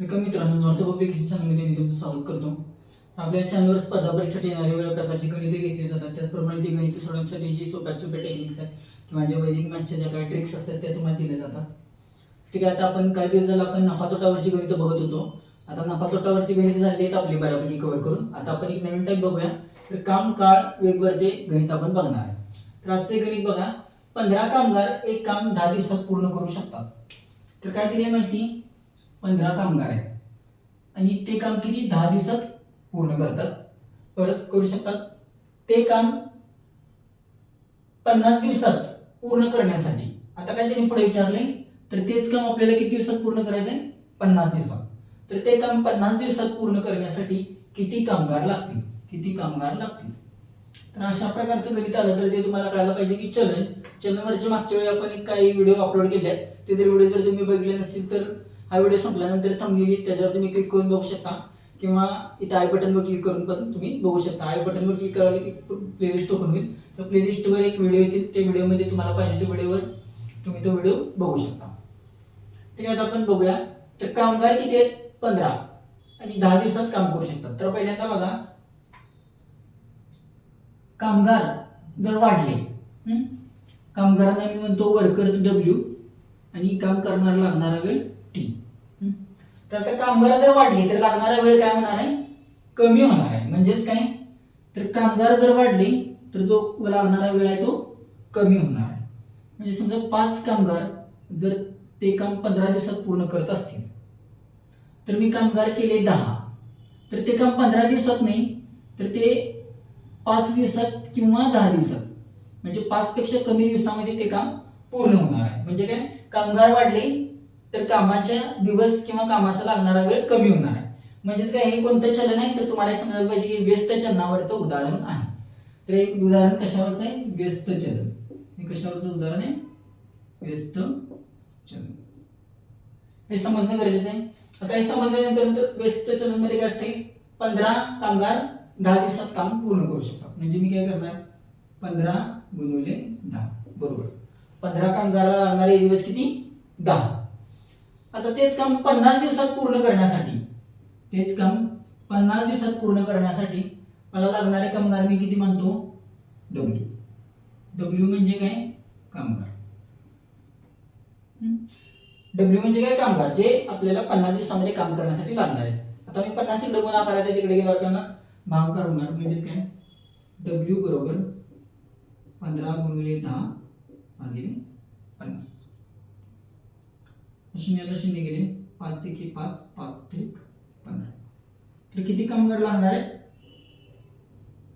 Welcome मित्रांनो north public चॅनलमध्ये मी तुमचं स्वागत करतो. आपल्या चॅनलवर स्पर्धा परीक्षेसाठी येणारे वेगळ्या प्रकारची गणिते घेतली जातात. त्याचप्रमाणे ती गणिते सोडवण्यासाठी जी सोप्या सोप्या टेक्निक्स आहेत किंवा जे वैदिक मॅथच्या ज्या काही ट्रिक्स असतात त्या तुम्हाला दिल्या जातात. ठीक आहे आता आपण काही दिवस झाला आपण नफा तोटावरची गणितं बघत होतो. आता नफा तोटावरची गणित झाली आहेत आपली बऱ्यापैकी कव्हर करून. आता आपण एक नवीन टाईप बघूया. तर काम काळ वेगवरचे गणित आपण बघणार आहे. तर आजचे गणित बघा. पंधरा कामगार एक काम दहा दिवसात पूर्ण करू शकतात. तर काय दिली आहे माहिती? पंधरा कामगार आहेत. आणि ते काम किती? दहा दिवसात पूर्ण करतात. परत करू शकतात. ते काम पन्नास दिवसात पूर्ण करण्यासाठी. आता काय त्यांनी पुढे विचारले तर तेच काम आपल्याला किती दिवसात पूर्ण करायचं आहे पन्नास दिवसात. तर ते काम पन्नास दिवसात पूर्ण करण्यासाठी किती कामगार लागतील? किती कामगार लागतील? तर अशा प्रकारचं गणित आलं तर ते तुम्हाला कळायला पाहिजे की चलन. चलनवरचे मागच्या वेळी आपण एक काही व्हिडिओ अपलोड केले आहेत ते जर व्हिडिओ जर तुम्ही बघितले नसतील तर हा व्हिडिओ संपल्यानंतर थांबलेली त्याच्यावर तुम्ही क्लिक करून बघू शकता. किंवा इथे आय बटनवर क्लिक करून पण तुम्ही बघू शकता. आय बटनवर क्लिक करायला एक प्लेलिस्ट ओपन होईल. तर प्लेलिस्टवर एक व्हिडिओ येतील. त्या व्हिडिओमध्ये तुम्हाला पाहिजे त्या व्हिडिओवर तुम्ही तो व्हिडिओ बघू शकता. ठीक आहे आता आपण बघूया. तर कामगार किती आहेत? पंधरा. आणि दहा दिवसात काम करू शकतात. तर पहिल्यांदा बघा. कामगार जर वाढले कामगारांना मी म्हणतो वर्कर्स डब्ल्यू आणि काम करणार लागणारा वेळ टी तर आता कामगार जर वाढले तर लागणारा वेळ काय होणार आहे? कमी होणार आहे. म्हणजेच काय? तर कामगार जर वाढली तर जो लागणारा वेळ आहे तो कमी होणार आहे. म्हणजे समजा पाच कामगार जर ते काम पंधरा दिवसात पूर्ण करत असतील तर मी कामगार केले दहा. तर ते काम पंधरा दिवसात नाही तर ते पाच दिवसात किंवा दहा दिवसात. म्हणजे पाचपेक्षा कमी दिवसामध्ये ते काम पूर्ण होणार आहे. म्हणजे काय? कामगार वाढले तर कामाच्या दिवस किंवा कामाचा लागणारा वेळ कमी होणार आहे. म्हणजेच काय हे कोणतं चलन आहे? तर तुम्हाला समजायला पाहिजे की व्यस्त चलनावरचं उदाहरण आहे. तर एक उदाहरण कशावरचं आहे? व्यस्त चलन. हे कशावरचं उदाहरण आहे? व्यस्त चलन. हे समजणं गरजेचं आहे. आता हे समजल्यानंतर व्यस्त चलनमध्ये काय असते पंधरा कामगार दहा दिवसात काम पूर्ण करू शकतात. म्हणजे मी काय करणार? पंधरा गुणवले दहा. बरोबर. पंधरा कामगाराला लागणारे दिवस किती? दहा. आता तेच काम पन्नास दिवसात पूर्ण करण्यासाठी. तेच काम पन्नास दिवसात पूर्ण करण्यासाठी मला लागणारे कामगार मी किती म्हणतो? डब्ल्यू डब्ल्यू म्हणजे काय? कामगार. डब्ल्यू म्हणजे काय? कामगार जे आपल्याला पन्नास दिवसामध्ये काम करण्यासाठी लागणार आहे आता मी पन्नास इकडे गुणा करायचा तिकडे गेल्यावर त्यांना भागाकार होणार म्हणजेच काय? डब्ल्यू बरोबर पंधरा गुणिले दहा भागिले शून्याला शून्य गेले. पाच एक पाच पाच एक पंधरा. तर किती कामगार लागणार आहे?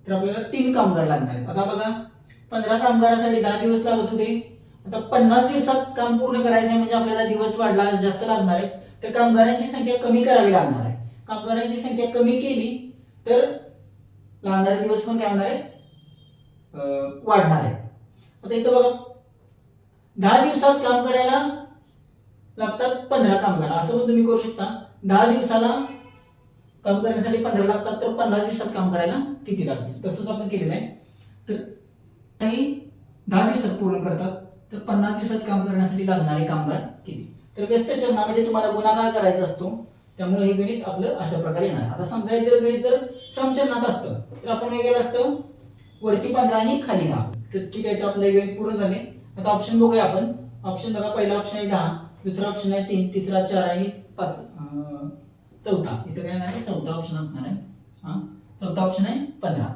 तर आपल्याला तीन कामगार लागणार आहेत. आता बघा पंधरा कामगारासाठी दहा दिवस लागत होते. आता पन्नास दिवसात काम पूर्ण करायचं आहे म्हणजे आपल्याला दिवस वाढला जास्त लागणार आहे. तर कामगारांची संख्या कमी करावी लागणार आहे. कामगारांची संख्या कमी केली तर लागणारे दिवस पण काय होणार आहे? वाढणार आहे. आता इथं बघा दहा दिवसात काम करायला लागतात पंधरा कामगार. असं पण तुम्ही करू शकता. दहा दिवसाला काम करण्यासाठी पंधरा लागतात तर पंधरा दिवसात काम करायला किती लागतील? तसंच आपण केलेलं आहे. तर काही दहा दिवसात पूर्ण करतात तर पन्नास दिवसात काम करण्यासाठी लागणारे कामगार किती? तर व्यस्त चलनामध्ये म्हणजे तुम्हाला गुणाकार करायचा असतो. त्यामुळे हे गणित आपलं अशा प्रकारे येणार. आता समजा जर गणित जर समचलनात असतं तर आपण काय केलं असतं? वरती पंधरा आणि खाली दहा. तर ठीक आहे तर आपलं हे गणित पूर्ण झाले. आता ऑप्शन बघूया आपण. ऑप्शन बघा पहिला ऑप्शन आहे दहा. दुसरा ऑप्शन आहे तीन तिसरा चार आणि पाच. चौथा. इथं काय नाही चौथा ऑप्शन असणार आहे. हा? चौथा ऑप्शन आहे पंधरा.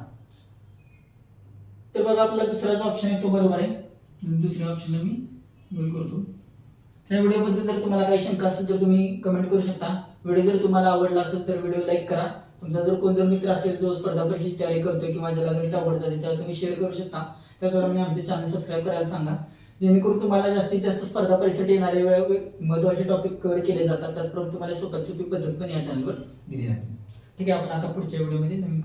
तर बघा आपला दुसराच ऑप्शन आहे तो बरोबर आहे. दुसऱ्या ऑप्शनला मी गोल करतो. त्या व्हिडिओबद्दल जर तुम्हाला काही शंका असेल तर तुम्ही कमेंट करू शकता. व्हिडिओ जर तुम्हाला आवडला असेल तर व्हिडिओ लाईक करा. तुमचा जर कोण जर मित्र असेल जो स्पर्धा परीक्षेची तयारी करतोय किंवा ज्याला गणित आवड झाली त्याला तुम्ही शेअर करू शकता. त्याचबरोबर आमचे चॅनल सबस्क्राईब करायला सांगा. जेणेकरून तुम्हाला जास्तीत जास्त स्पर्धा परीक्षेसाठी येणारे वेळ- महत्त्वाचे टॉपिक कव्हर केले जातात. त्याचप्रमाणे तुम्हाला सोप्यात सोपी पद्धत पण या चॅनलवर दिली जाते. ठीक आहे आपण आता पुढच्या व्हिडिओमध्ये नवीन